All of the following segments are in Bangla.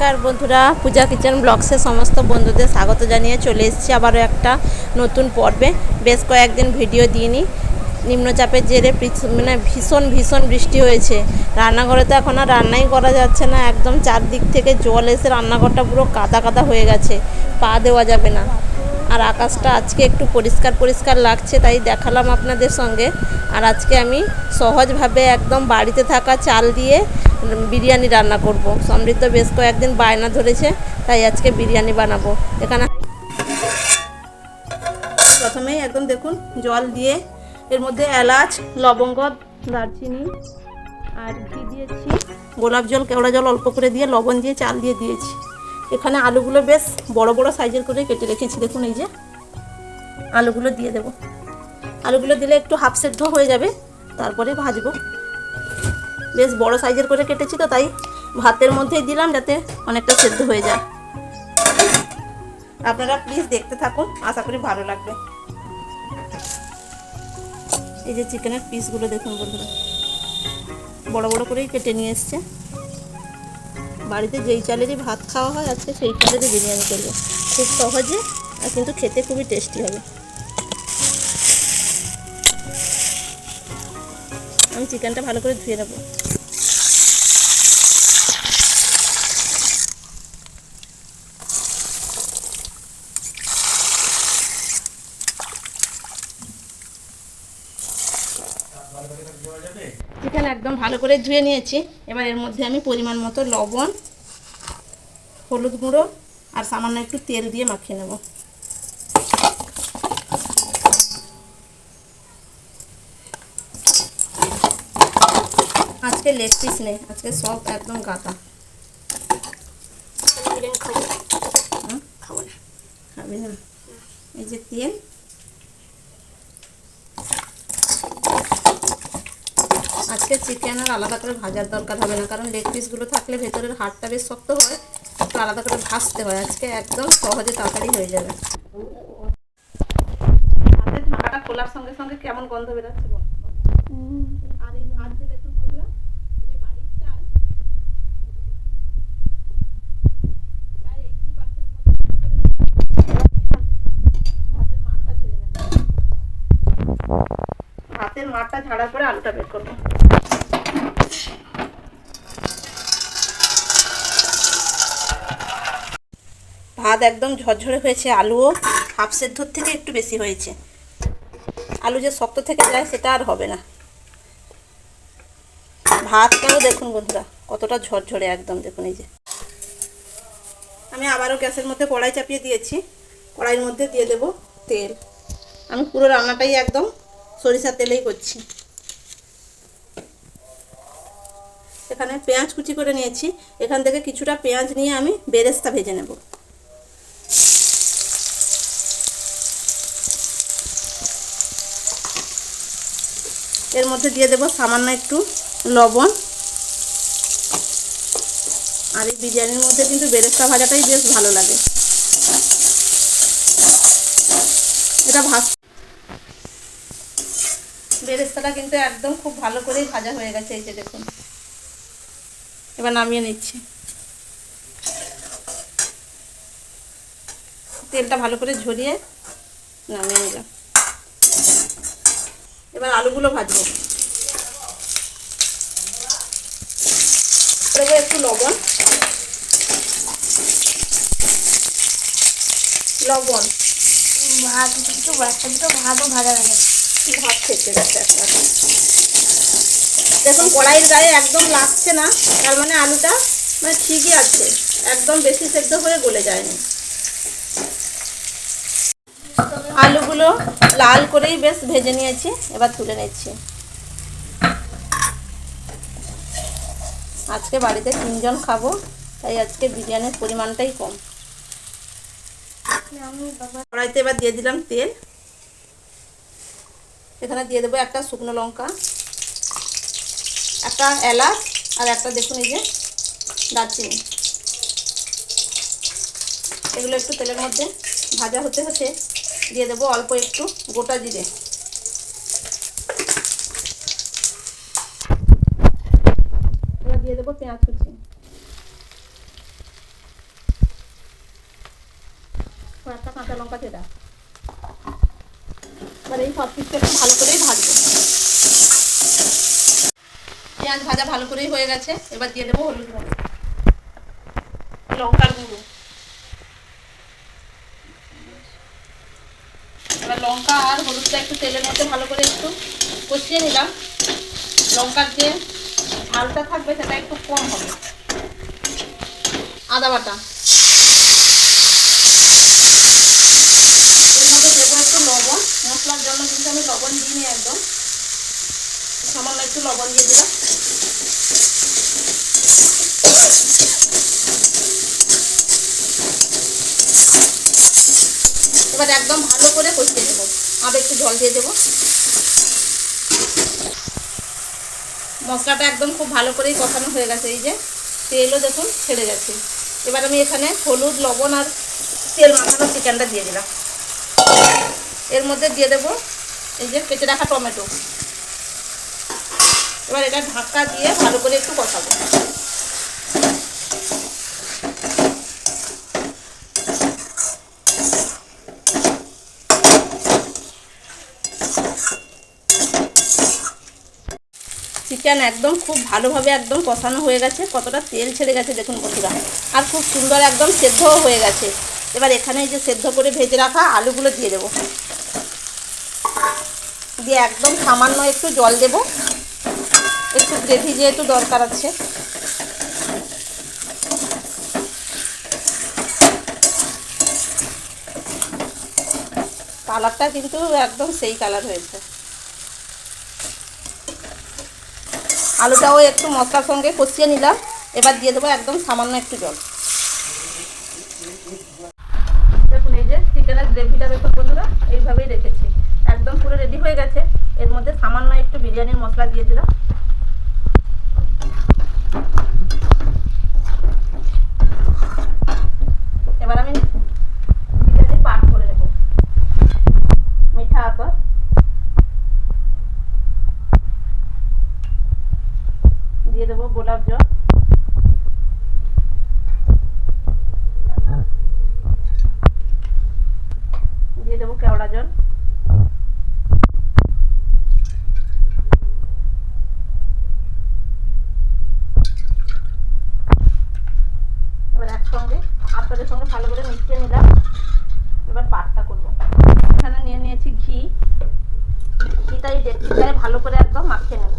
নমস্কার বন্ধুরা, পূজা কিচেন ব্লগসে সমস্ত বন্ধুদের স্বাগত জানিয়ে চলে এসেছি আবারও একটা নতুন পর্বে। বেশ কয়েকদিন ভিডিও দিইনি। নিম্নচাপের জেরে মানে ভীষণ ভীষণ বৃষ্টি হয়েছে। রান্নাঘরে তো এখন আর রান্নাই করা যাচ্ছে না। একদম চারদিক থেকে জল এসে রান্নাঘরটা পুরো কাদা কাদা হয়ে গেছে। পা দেওয়া যাবে না। আর আকাশটা আজকে একটু পরিষ্কার পরিষ্কার লাগছে, তাই দেখালাম আপনাদের সঙ্গে। আর আজকে আমি সহজভাবে একদম বাড়িতে থাকা চাল দিয়ে বিরিয়ানি রান্না করব। সমৃদ্ধ বেশ কয়েকদিন বায়না ধরেছে, তাই আজকে বিরিয়ানি বানাবো। এখানে প্রথমেই একদম দেখুন, জল দিয়ে এর মধ্যে এলাচ, লবঙ্গ, দারচিনি, আর ঘি দিয়েছি। গোলাপ জল, কেওড়া জল অল্প করে দিয়ে লবণ দিয়ে চাল দিয়ে দিয়েছি। এখানে আলুগুলো বেশ বড় বড় সাইজের করে কেটে রেখেছি, দেখুন এই যে। আলুগুলো দিয়ে দেব। আলুগুলো দিলে একটু হাফ সেদ্ধ হয়ে যাবে, তারপরে ভাজবো। বেশ বড় সাইজের করে কেটেছি তো, তাই ভাতের মধ্যেই দিলাম যাতে অনেকটা সেদ্ধ হয়ে যায়। আপনারা প্লিজ দেখতে থাকুন, আশা করি ভালো লাগবে। এই যে চিকেনের পিসগুলো দেখুন বন্ধুরা। বড় বড় করেই কেটে নিয়ে এসছে। বাড়িতে যেই চালেরই ভাত খাওয়া হয় আজকে সেই চালেরই বিরিয়ানি করব। খুব সহজে আর কিন্তু খেতে খুবই টেস্টি হবে। আমি চিকেনটা ভালো করে ধুয়ে নেব চিকেন একদম ভালো করে ধুয়ে নিয়েছি। এবার এর মধ্যে আমি পরিমাণ মতো লবণ হলুদ গুঁড়ো আর সামান্য একটু তেল দিয়ে মাখিয়ে নেব। আজকে লেগ পিস নেই আজকে সব একদম গাতা? খাবি না? এই যে তেল আজকে চিকেন আর আলাদা করে ভাজার দরকার হবে না কারণ লেগ পিসগুলো থাকলে ভেতরের হাড়টা বেশ শক্ত হয় একটু আলাদা করে ভাজতে হয় আজকে একদম সহজে তাড়াতাড়ি হয়ে যাবে। হাতের ঢাকাটা খোলার সঙ্গে সঙ্গে কেমন গন্ধ বেরোচ্ছে? আর এই ভাত যে দেখুন বন্ধুরা, এই যে বাড়ির চাল, প্রায় 80% মতো সিদ্ধ করে মাঠটা ঝেড়ে মাঠটা ঝাড়ার পরে আলুটা বের করব। ভাত একদম ঝরঝরে হয়েছে, আলুও হাফ সেদ্ধর থেকে একটু বেশি হয়েছে। আলু যে শক্ত থেকে যায় সেটা আর হবে না। ভাতটাও দেখুন বন্ধুরা, কতটা ঝরঝরে একদম, দেখুন এই যে। আমি আবারও গ্যাসের মধ্যে কড়াই চাপিয়ে দিয়েছি। কড়াইয়ের মধ্যে দিয়ে দেব তেল। আমি পুরো রান্নাটাই একদম সরিষার তেলেই করছি। এখানে পেঁয়াজ কুচি করে নিয়েছি। এখান থেকে কিছুটা পেঁয়াজ নিয়ে আমি বেরেস্তা ভেজে নেব। এর মধ্যে দিয়ে দেব সামান্য একটু লবণ। আর এই বিরিয়ানির মধ্যে কিন্তু বেরেস্তা ভাজাটাই বেশ ভালো লাগে। এটা ভাজ বেরেস্তাটা কিন্তু একদম খুব ভালো করেই ভাজা হয়ে গেছে এই যে দেখুন। এবার নামিয়ে নিচ্ছি। তেলটা ভালো করে ঝরিয়ে নামিয়ে নিলাম। এবার আলুগুলো ভাজবো। দেবো একটু লবণ। লবণ। ভাত দুটো একটা দুটো ভাতও ভাজা হয়ে গেছে। ভাত খেতে একবার দেখুন কড়াইয়ের গায়ে একদম লাগছে না। তার মানে আলুটা মানে ঠিকই আছে। একদম বেশি সেদ্ধ হয়ে গলে যায়নি। আলুগুলো লাল করেই বেশ ভেজে নিয়েছি, এবার তুলে নিচ্ছি। আজকে বাড়িতে তিনজন খাব, তাই আজকে বিরিয়ানির পরিমাণটাই কম। কড়াইতে এবার দিয়ে দিলাম তেল। এখানে দিয়ে দেবো একটা শুকনো লঙ্কা, একটা এলাচ, আর একটা দেখুন এই যে দারচিনি। এগুলো একটু তেলের মধ্যে ভাজা হতে হতে দিয়ে দেবো অল্প একটু, গোটা জিরে। এবার দিয়ে দেবো পেঁয়াজ কুচি। কয়েকটা কাঁচা লঙ্কা চেরা। এবার এই সব কিছু একটু ভালো করেই ভাজবো। পেঁয়াজ ভাজা ভালো করেই হয়ে গেছে, এবার দিয়ে দেবো হলুদ লঙ্কার গুঁড়ো। আর একটু তেলের মধ্যে ভালো করে একটু কষিয়ে নিলাম। লঙ্কার যে ঝালটা থাকবে সেটা একটু কম হবে। আদা বাটা। এর মধ্যে দেবো একটু লবণ, মশলার জন্য কিন্তু আমি লবণ দিইনি একদম। সামান্য একটু লবণ দিয়ে দিলাম। এবার একদম ভালো করে কষিয়ে দেবো আর একটু জল দিয়ে দেবো। মশলাটা একদম খুব ভালো করেই কষানো হয়ে গেছে, এই যে তেলও দেখুন ছেড়ে গেছে। এবার আমি এখানে হলুদ, লবণ আর তেল মাখানো চিকেনটা দিয়ে দিলাম। এর মধ্যে দিয়ে দেবো এই যে কেটে রাখা টমেটো। এবার এটা ঢাকা দিয়ে ভালো করে একটু কষাবো। চিকেন একদম খুব ভালোভাবে একদম কষানো হয়ে গেছে, কতটা তেল ছেড়ে গেছে দেখুন বন্ধুরা। আর খুব সুন্দর একদম সেদ্ধও হয়ে গেছে। এবার এখানে যে সেদ্ধ করে ভেজে রাখা আলুগুলো দিয়ে দেবো। দিয়ে একদম সামান্য একটু জল দেব। একটু গ্রেভি যেহেতু দরকার আছে। কালারটা কিন্তু একদম সেই কালার হয়েছে। আলুটাও একটু মশলার সঙ্গে কষিয়ে নিলাম। এবার দিয়ে দেবো একদম সামান্য একটু জল। দেখুন, এই যে চিকেনের গ্রেভিটা দেখুন বন্ধুরা, এইভাবেই রেখেছি। একদম পুরো রেডি হয়ে গেছে। এর মধ্যে সামান্য একটু বিরিয়ানির মশলা দিয়ে দিলাম। এবার আমি বিরিয়ানি পাট করে দেবো মিঠা আতর। দেবো, গোলাপ জল। দিয়ে দেবো কেওড়া জল। এবার একসঙ্গে আপনাদের সঙ্গে ভালো করে মিশিয়ে নিলাম। এবার করব। এখানে নিয়ে নিয়েছি ঘি। ঘিটা ডেকচিটায় ভালো করে একদম মাখিয়ে নেব।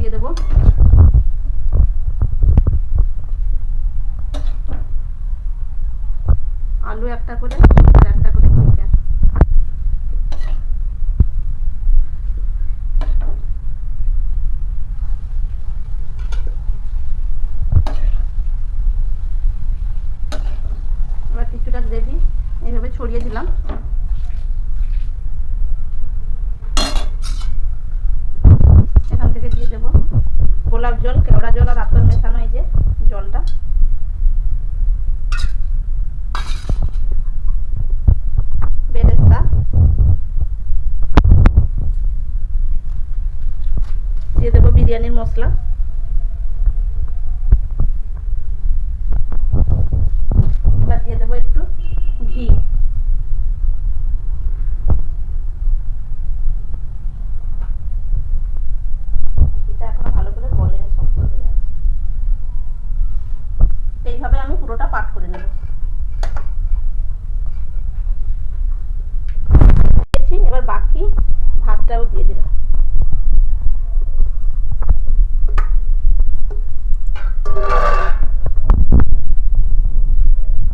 দিয়ে দেবো আলু একটা করে আর একটা করে চিকেন এবার কিছুটা গ্রেভি ছড়িয়ে দিলাম এখান থেকে দিয়ে দেবো। গোলাপ জল, কেওড়া জল আর আতর মেশানো এই যে জলটা। দিয়ে দেবো বিরিয়ানির মশলা এবার দিয়ে দেবো একটু ঘি ঘিটা এখনও ভালো করে গলেনি শক্ত হয়ে আছে এইভাবে আমি পুরোটা পাট করে নেব দিয়েছি এবার বাকি ভাতটাও দিয়ে দিলাম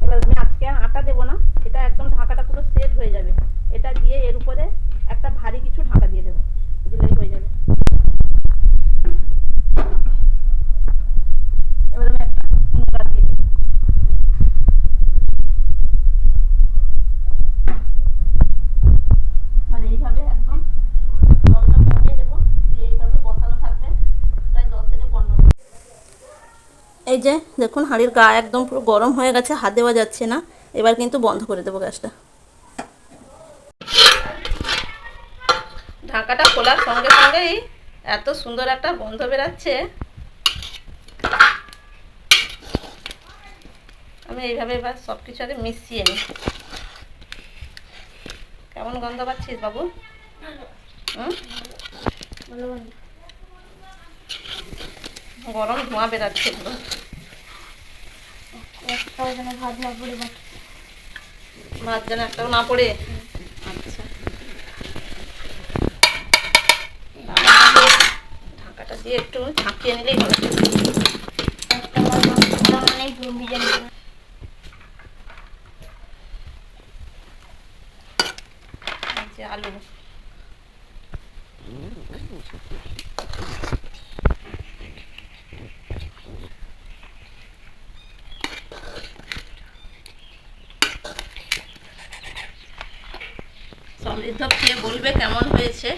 এবার আমি আজকে আর আটা দেবো না এটা একদম ঢাকাটা পুরো সেট হয়ে যাবে এটা দিয়ে এর উপরে একটা ভারী কিছু ঢাকা দিয়ে দেবো দিলেই হয়ে যাবে এবার আমি একটা নোড়া দিয়ে দেবো মানে এইভাবে একদম জলটা কমিয়ে দেবো দিয়ে এইভাবে বসানো থাকবে প্রায় দশ থেকে পনেরো মিনিট এই যে দেখুন হাঁড়ির গা একদম পুরো গরম হয়ে গেছে হাত দেওয়া যাচ্ছে না। এবার কিন্তু বন্ধ করে দেবো গ্যাসটা। ঢাকাটা খোলার সঙ্গে সঙ্গেই এত সুন্দর একটা গন্ধ বেরাচ্ছে। আমি এইভাবে এবার সব কিছু আগে মিশিয়ে নিই। কেমন গন্ধ পাচ্ছিস বাবু? হুম? গরম ধোঁয়া বেরাচ্ছে একটাও যেন ভাত না পড়ে ভাত যেন একটাও না পড়ে। আচ্ছা। ঢাকাটা দিয়ে একটু ঝাঁকিয়ে নিলেই হবে। অনেক নিয়ে আলু। সমৃদ্ধ খেয়ে বলবে কেমন হয়েছে?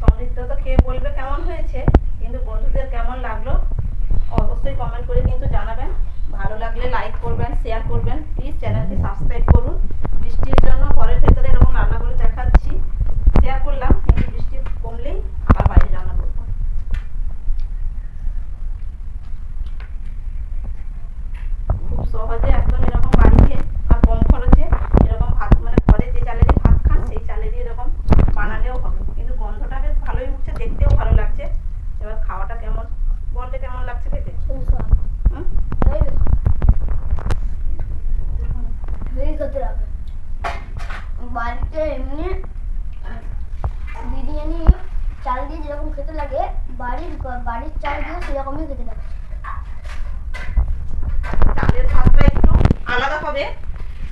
সমৃদ্ধ তো খেয়ে বলবে কেমন হয়েছে? কিন্তু বন্ধুদের কেমন লাগল? অবশ্যই কমেন্ট করে কিন্তু জানাবেন। ভালো লাগলে লাইক করবেন শেয়ার করবেন। প্লিজ চ্যানেলটি সাবস্ক্রাইব করুন। বৃষ্টির জন্য ঘরের ভেতরে এরকম রান্না দেখাচ্ছি। শেয়ার করলাম, কিন্তু বৃষ্টি কমলেই আবার বাইরে রান্না করব খুব সহজে একদম এরকম বাড়িতে আর কম খরচে এরকম ভাত মানে ঘরে যে চালেরই ভাত খান সেই চালেরই এরকম বানালেও হবে কিন্তু গন্ধটা বেশ ভালোই উঠছে দেখতেও ভালো লাগছে এবার খাওয়াটা কেমন বলতে কেমন লাগছে খেতে হুম? হেভি খেতে লাগবে বাড়িতে এমনি বিরিয়ানি চাল দিয়ে যেরকম খেতে লাগে বাড়ির বাড়ির চাল দিয়ে সেরকমই খেতে লাগে চালের ভাতটা একটু আলাদা হবে।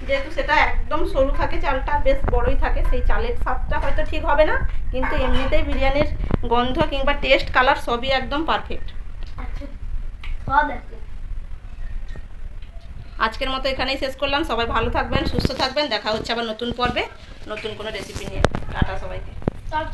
যেহেতু সেটা একদম সরু থাকে চালটা বেশ বড়ই থাকে সেই চালের স্বাদটা হয়তো ঠিক হবে না কিন্তু এমনিতেই বিরিয়ানির গন্ধ কিংবা টেস্ট কালার সবই একদম পারফেক্ট আচ্ছা আজকের মতো এখানেই শেষ করলাম। সবাই ভালো থাকবেন সুস্থ থাকবেন। দেখা হচ্ছে আবার নতুন পর্বে। নতুন কোনো রেসিপি নিয়ে। টাটা সবাইকে। চল